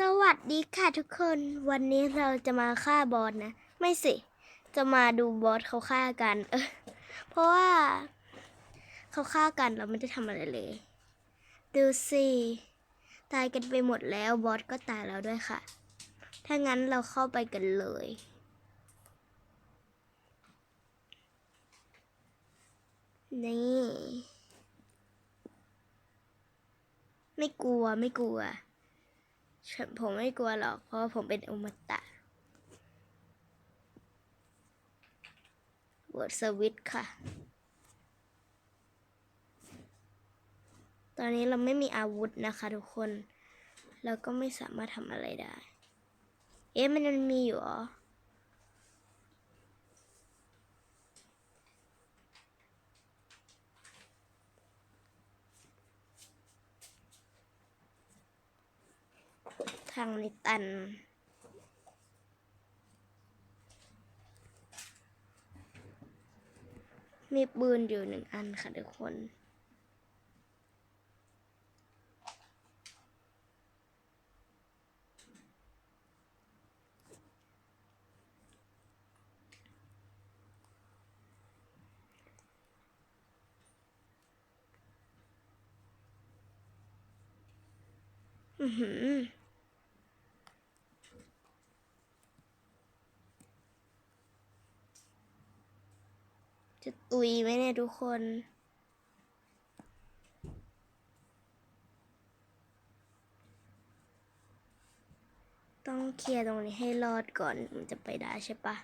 สวัสดีค่ะทุกคนวันนี้เราจะมาฆ่าบอสนะ ไม่สิ จะมาดูบอสเขาฆ่ากันเออเพราะว่า เขาฆ่ากันเราไม่ได้ทำอะไรเลย ดูสิตายกันไปหมดแล้วบอสก็ตายแล้วด้วยค่ะ ถ้างั้นเราเข้าไปกันเลย นี่ ไม่กลัวไม่กลัว ผมไม่กลัวหรอก เพราะผมเป็นอมตะเวิร์ดสวิตค่ะ ตอนนี้เราไม่มีอาวุธนะคะทุกคน เราก็ไม่สามารถทำอะไรได้ เอ๊ะมันมีอยู่เหรอ ทางนี้ตัน มีปืนอยู่หนึ่งอันค่ะทุกคนอือหือ ตุยไหมเนี่ยทุกคนต้องเคลียร์ตรงนี้ให้รอดก่อนมันจะไปได้ใช่ปะ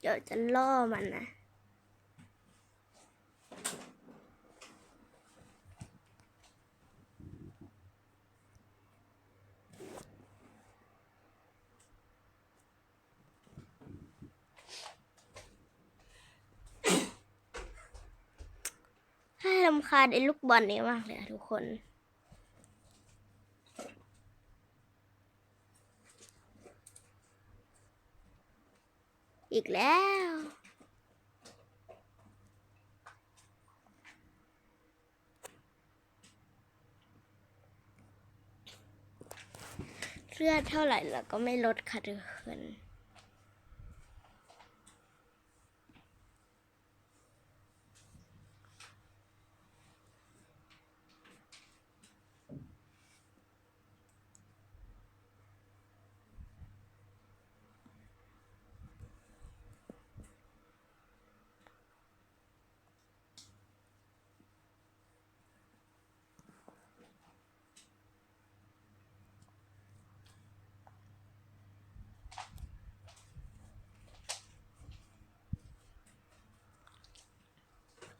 เดี๋ยวจะล่อมันนะำคาญไอ้ลูกบอลนี้มากเลยอะทุกคนอีกแล้ว เลือดเท่าไหร่แล้วก็ไม่ลดค่ะทุกคน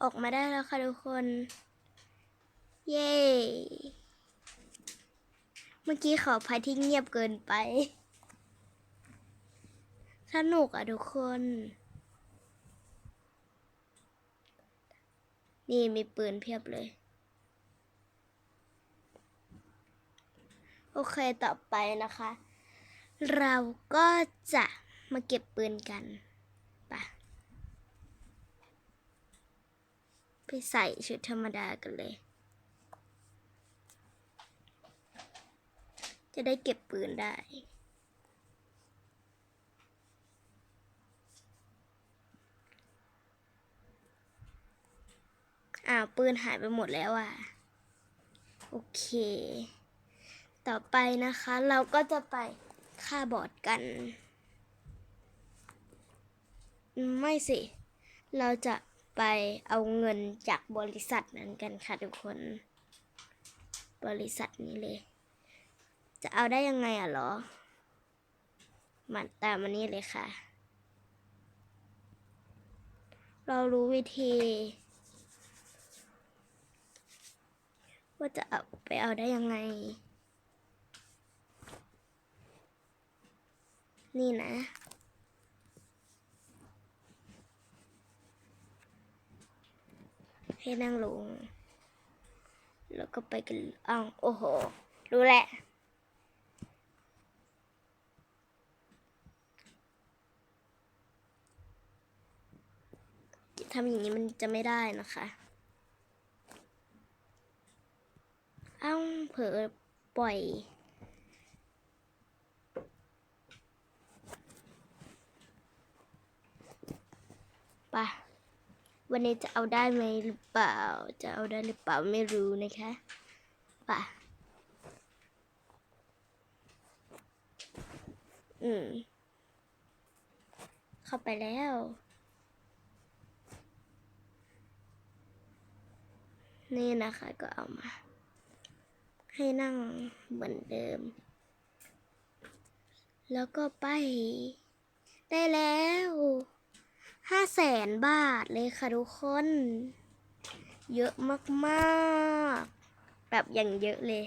ออกมาได้แล้วค่ะทุกคน เย้ เมื่อกี้ขอพายที่เงียบเกินไป สนุกอะทุกคน นี่มีปืนเพียบเลย โอเคต่อไปนะคะ เราก็จะมาเก็บปืนกันไปะ ไป ใส่ชุดธรรมดากันเลย จะได้เก็บปืนได้ อ้าวปืนหายไปหมดแล้วอะ โอเค ต่อไปนะคะเราก็จะไปฆ่าบอดกัน ไม่สิ เราจะ ไปเอาเงินจากบริษัทนั้นกันค่ะทุกคน บริษัทนี้เลย จะเอาได้ยังไงอะเหรอ มันตามมันนี้เลยค่ะ เรารู้วิธี ว่าจะเอาไปเอาได้ยังไง นี่นะ ให้นั่งลง แล้วก็ไปกันอ้าวโอ้โห รู้แหละทำอย่างนี้มันจะไม่ได้นะคะอ้าวเผลอปล่อย ปะ วันนี้จะเอาได้ไหมหรือเปล่า จะเอาได้หรือเปล่าไม่รู้นะคะป่ะอืม เข้าไปแล้ว นี่นะคะก็เอามา ให้นั่งเหมือนเดิม แล้วก็ไป ได้แล้ว ห้าแสนบาทเลยค่ะทุกคน เยอะมากๆ แบบอย่างเยอะเลย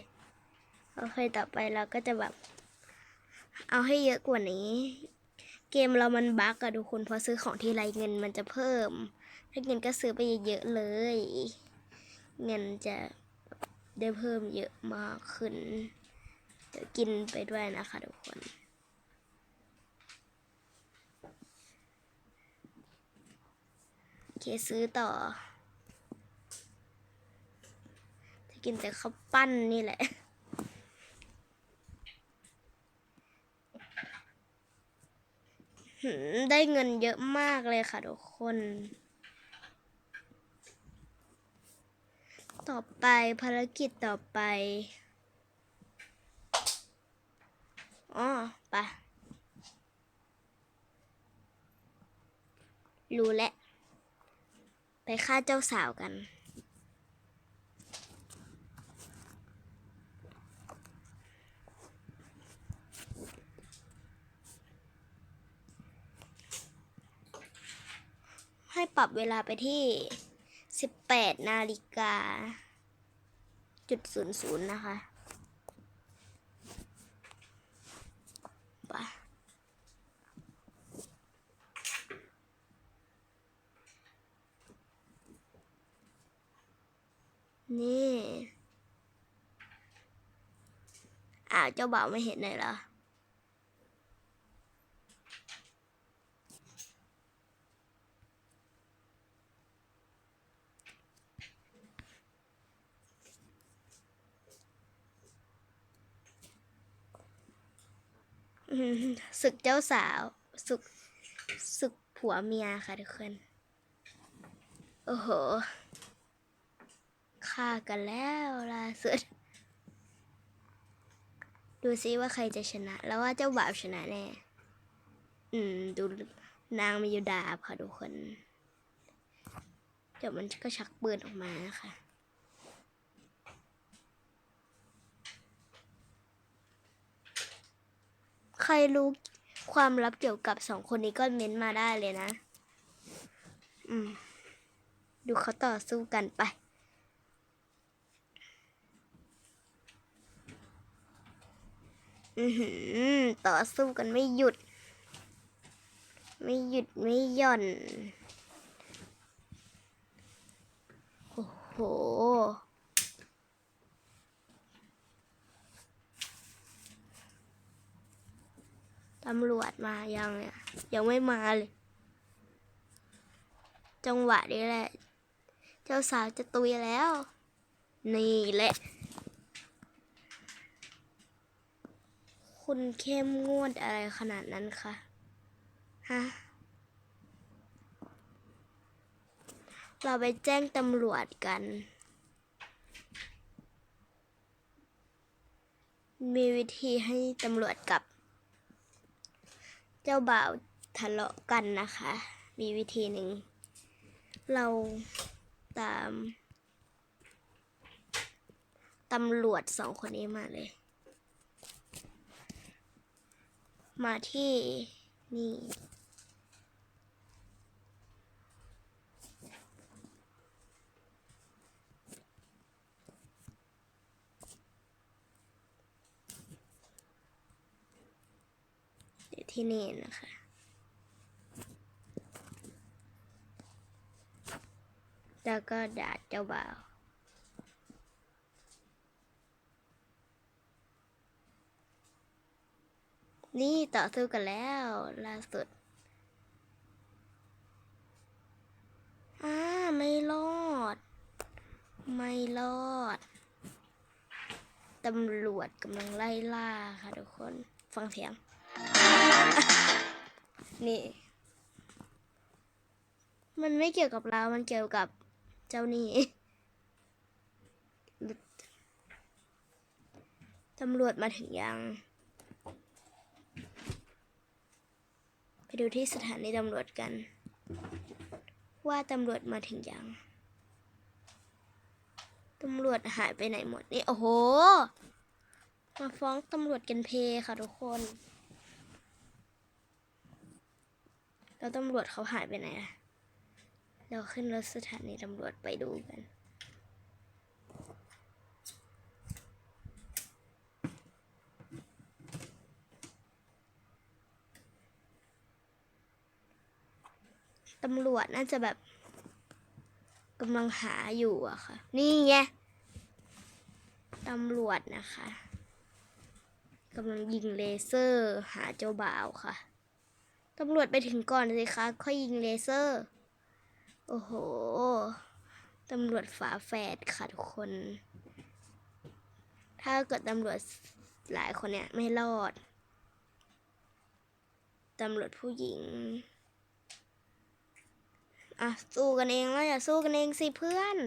โอเคต่อไปเราก็จะแบบ เอาให้เยอะกว่านี้ เกมเรามันบั๊กอะทุกคนพอซื้อของทีไรเงินมันจะเพิ่ม ถ้าเงินก็ซื้อไปเยอะๆเลย เงินจะได้เพิ่มเยอะมากขึ้น เดี๋ยวกินไปด้วยนะคะทุกคน โอเค ซื้อต่อ จะกินแต่ข้าวปั้นนี่แหละได้เงินเยอะมากเลยค่ะทุกคน ต่อไปภารกิจต่อไป อ๋อปะรู้แล้ว ไปฆ่าเจ้าสาวกัน ให้ปรับเวลาไปที่ 18 นาฬิกาจุดศูนย์ศูนย์นะคะ นี่อ้าวเจ้าบ่าวไม่เห็นเลยเหรออืมศึกเจ้าสาวศึกศึกผัวเมียค่ะทุกคน โอ้โห ฆ่ากันแล้วล่าสุด ดูซิว่าใครจะชนะ แล้วว่าเจ้าบ่าวชนะแน่ อืม ดูนางมีอยู่ดาบค่ะทุกคน เดี๋ยวมันก็ชักปืนออกมานะคะใครรู้ความลับเกี่ยวกับสองคนนี้ก็เม้นมาได้เลยนะ อืม ดูเขาต่อสู้กันไป อือหือ ต่อสู้กันไม่หยุด ไม่หยุดไม่หย่อน โอ้โห ตำรวจมายังเนี่ย ยังไม่มาเลย จังหวะนี้แหละ เจ้าสาวจะตุยแล้ว นี่แหละ คุณเข้มงวดอะไรขนาดนั้นคะฮะเราไปแจ้งตำรวจกัน มีวิธีให้ตำรวจกับ เจ้าบ่าวทะเลาะกันนะคะ มีวิธีหนึ่ง เราตามตำรวจสองคนนี้มาเลย มาที่นี่ เดี๋ยวที่นี่นะคะแล้วก็ด่าเจ้าบ่าว นี่ต่อสู้กันแล้วล่าสุดอาไม่รอด ไม่รอด ตำรวจกำลังไล่ล่าค่ะทุกคน ฟังเสียง นี่ มันไม่เกี่ยวกับเรา มันเกี่ยวกับเจ้าหนี่ตำรวจมาถึงยัง ไป ดูที่สถานีตำรวจกัน ว่าตำรวจมาถึงยังตำรวจหายไปไหนหมดนี่โอ้โห มาฟ้องตำรวจกันเพค่ะทุกคน แล้วตำรวจเขาหายไปไหนอะเราขึ้นรถสถานีตำรวจไปดูกัน ตำรวจน่าจะแบบกำลังหาอยู่อะค่ะ นี่ไงตำรวจนะคะกำลังยิงเลเซอร์หาเจ้าบ่าวค่ะตำรวจไปถึงก่อนสิคะค่อยยิงเลเซอร์ โอ้โหตำรวจฝาแฝดค่ะทุกคน ถ้าเกิดตำรวจหลายคนเนี่ยไม่รอดตำรวจผู้หญิง อะ สู้กันเองแล้วอย่าสู้กันเองสิเพื่อน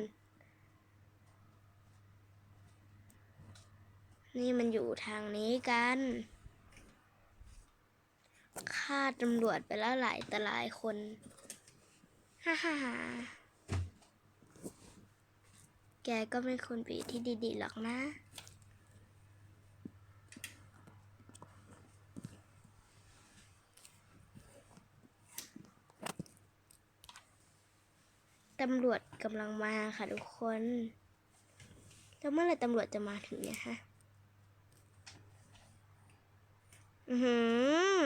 นี่มันอยู่ทางนี้กันฆ่าตำรวจไปแล้วหลายต่หลายคน ฮ่าฮ่าฮ่าแกก็ไม่ควรไปอยู่ที่ดีๆหรอกนะ ตำรวจกำลังมาค่ะทุกคนแล้วเมื่อไรตำรวจจะมาถึงเนี่ยฮะ อือหือ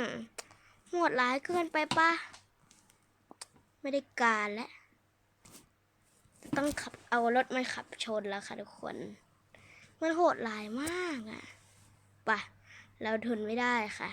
โหดร้ายเกินไปปะไม่ได้การแล้ว ต้องขับเอารถมาขับชนแล้วค่ะทุกคน มันโหดร้ายมากอะปะเราทนไม่ได้ค่ะ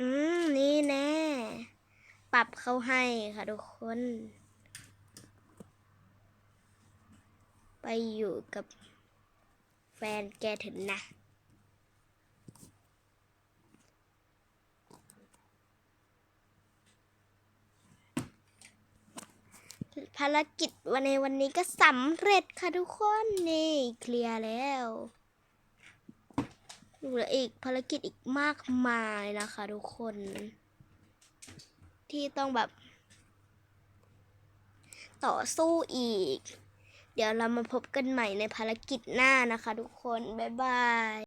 อืม นี่แน่ ปรับเข้าให้ค่ะทุกคน ไปอยู่กับแฟนแกถึงนะภารกิจวันในวันนี้ก็สำเร็จค่ะทุกคนนี่เคลียร์แล้วเหลืออีกภารกิจอีกมากมายนะคะทุกคน ที่ต้องแบบ ต่อสู้อีก เดี๋ยวเรามาพบกันใหม่ในภารกิจหน้านะคะทุกคน บ๊ายบาย